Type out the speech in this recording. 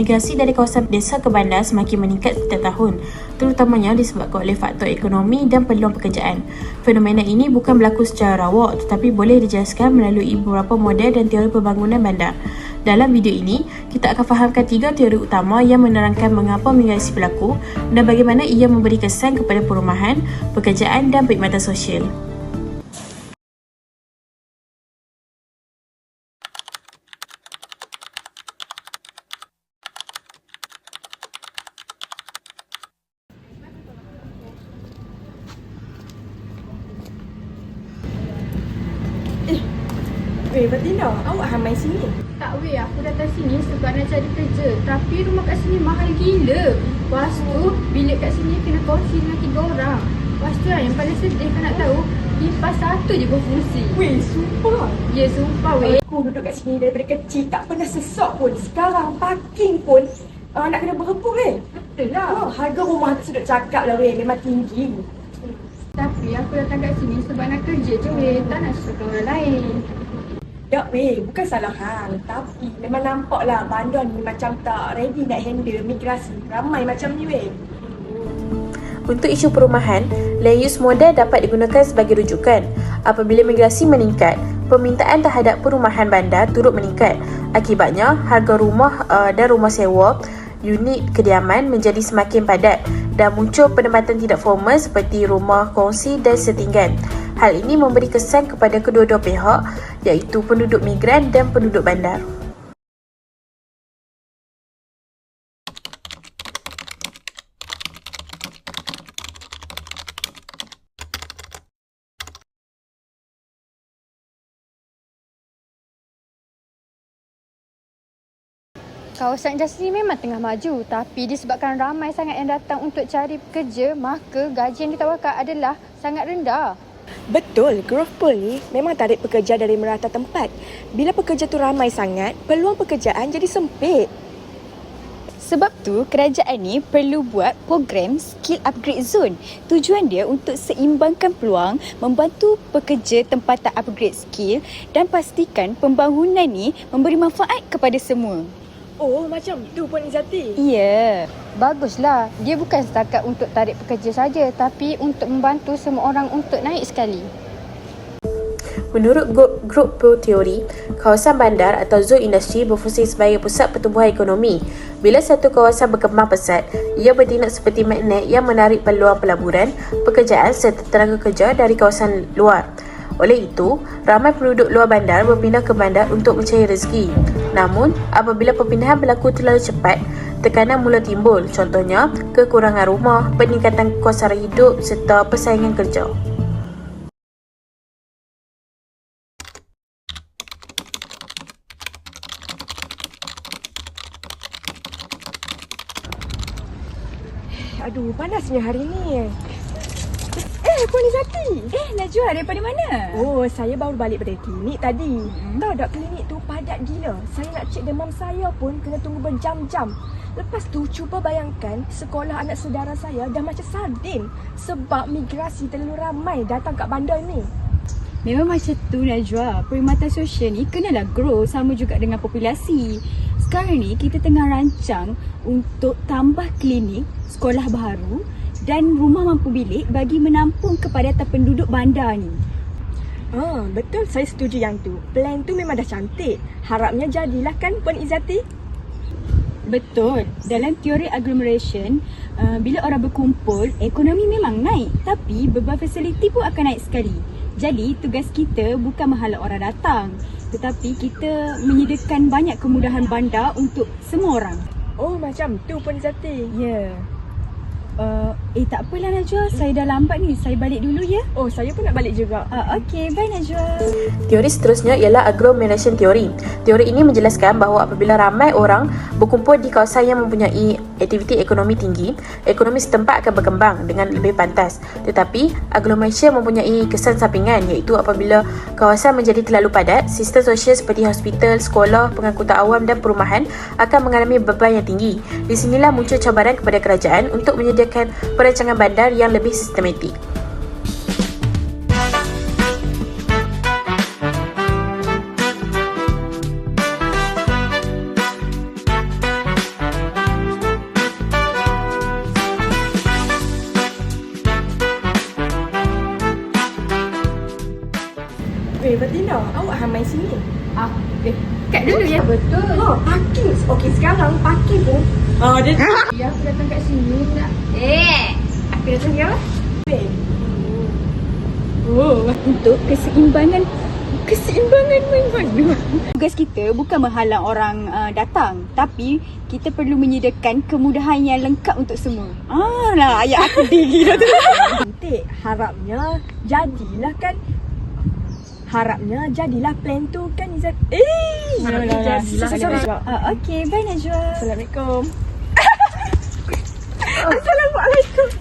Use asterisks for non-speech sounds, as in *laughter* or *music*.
migrasi dari kawasan desa ke bandar semakin meningkat setiap tahun, terutamanya disebabkan oleh faktor ekonomi dan peluang pekerjaan. Fenomena ini bukan berlaku secara rawak tetapi boleh dijelaskan melalui beberapa model dan teori pembangunan bandar. Dalam video ini, kita akan fahamkan tiga teori utama yang menerangkan mengapa migrasi berlaku dan bagaimana ia memberi kesan kepada perumahan, pekerjaan dan perkhidmatan sosial. Weh, Bertina, awak hamai sini. Tak weh, aku datang sini sebab nak cari kerja. Tapi rumah kat sini mahal gila. Lepas tu, bilik kat sini kena kongsi dengan tiga orang. Lepas tu yang paling sedih kau nak tahu, kipas satu je berfungsi. Weh, sumpah. Ya, sumpah weh. Aku duduk kat sini daripada kecil, tak pernah sesok pun. Sekarang parking pun uh, nak kena berebut weh. Betul lah. Oh, harga rumah tu sudah cakap lah weh, memang tinggi. Tapi aku datang kat sini sebab nak kerja je weh. Tak nak suka orang lain. Tak weh, bukan salah hal. Tapi memang nampak lah bandar ni macam tak ready nak handle migrasi. Ramai macam ni weh. Untuk isu perumahan, land use model dapat digunakan sebagai rujukan. Apabila migrasi meningkat, permintaan terhadap perumahan bandar turut meningkat. Akibatnya, harga rumah uh, dan rumah sewa unit kediaman menjadi semakin padat dan muncul penempatan tidak formal seperti rumah kongsi dan setinggan. Hal ini memberi kesan kepada kedua-dua pihak iaitu penduduk migran dan penduduk bandar. Kawasan industri memang tengah maju tapi disebabkan ramai sangat yang datang untuk cari pekerja maka gaji yang ditawarkan adalah sangat rendah. Betul, growth pool ni memang tarik pekerja dari merata tempat. Bila pekerja tu ramai sangat, peluang pekerjaan jadi sempit. Sebab tu kerajaan ni perlu buat program skill upgrade zone. Tujuan dia untuk seimbangkan peluang, membantu pekerja tempatan upgrade skill dan pastikan pembangunan ni memberi manfaat kepada semua. Oh, macam tu pun Izzati. Ya. Baguslah. Dia bukan setakat untuk tarik pekerja saja tapi untuk membantu semua orang untuk naik sekali. Menurut grup, grup Pro Teori, kawasan bandar atau zon industri berfungsi sebagai pusat pertumbuhan ekonomi. Bila satu kawasan berkembang pesat, ia bertindak seperti magnet yang menarik peluang pelaburan, pekerjaan serta tenaga kerja dari kawasan luar. Oleh itu, ramai penduduk luar bandar berpindah ke bandar untuk mencari rezeki. Namun, apabila perpindahan berlaku terlalu cepat, tekanan mula timbul. Contohnya, kekurangan rumah, peningkatan sara hidup serta persaingan kerja. Aduh, panasnya hari ni. Eh, Puan Izzati. Eh, Najwa daripada mana? Oh, saya baru balik dari klinik tadi. Hmm. Tahu tak klinik tu padat gila. Saya nak cek demam saya pun kena tunggu berjam-jam. Lepas tu cuba bayangkan sekolah anak saudara saya dah macam sardin sebab migrasi terlalu ramai datang kat bandar ni. Memang macam tu Najwa. Perkhidmatan sosial ni kenalah grow sama juga dengan populasi. Sekarang ni kita tengah rancang untuk tambah klinik, sekolah baru dan rumah mampu bilik bagi menampung kepadatan penduduk bandar ni. Ah, betul saya setuju yang tu. Plan tu memang dah cantik. Harapnya jadilah kan Puan Izzati? Betul. Dalam teori agglomeration, uh, bila orang berkumpul, ekonomi memang naik. Tapi beban fasiliti pun akan naik sekali. Jadi, tugas kita bukan menghala orang datang. Tetapi kita menyediakan banyak kemudahan bandar untuk semua orang. Oh, macam tu Puan Izzati. Ya. Yeah. Uh, eh tak apalah Najwa, saya dah lambat ni. Saya balik dulu ya. Oh, saya pun nak balik juga. Uh, okay, bye Najwa. Teori seterusnya ialah agglomeration theory. Teori ini menjelaskan bahawa apabila ramai orang berkumpul di kawasan yang mempunyai aktiviti ekonomi tinggi, ekonomi setempat akan berkembang dengan lebih pantas. Tetapi, agglomeration mempunyai kesan sampingan iaitu apabila kawasan menjadi terlalu padat, sistem sosial seperti hospital, sekolah, pengangkutan awam dan perumahan akan mengalami beban yang tinggi. Di sinilah muncul cabaran kepada kerajaan untuk menyediakan perancangan bandar yang lebih sistematik. Eh, ah, eh, ya. Betul. Oh, parking. Okey, sekarang parking pun Ah, dia *laughs* Ya, aku datang kat sini nak. Eh, aku datang ya. Oh, untuk keseimbangan keseimbangan mana? Tugas kita bukan menghalang orang uh, datang, tapi kita perlu menyediakan kemudahan yang lengkap untuk semua. Ah lah, ayat aku tinggi dah tu. *laughs* cantik. Harapnya jadilah kan. Harapnya jadilah plan tu kan Izzat. Eh, Harapnya jadilah. Uh, okay, bye Najwa. Assalamualaikum. Assalamualaikum.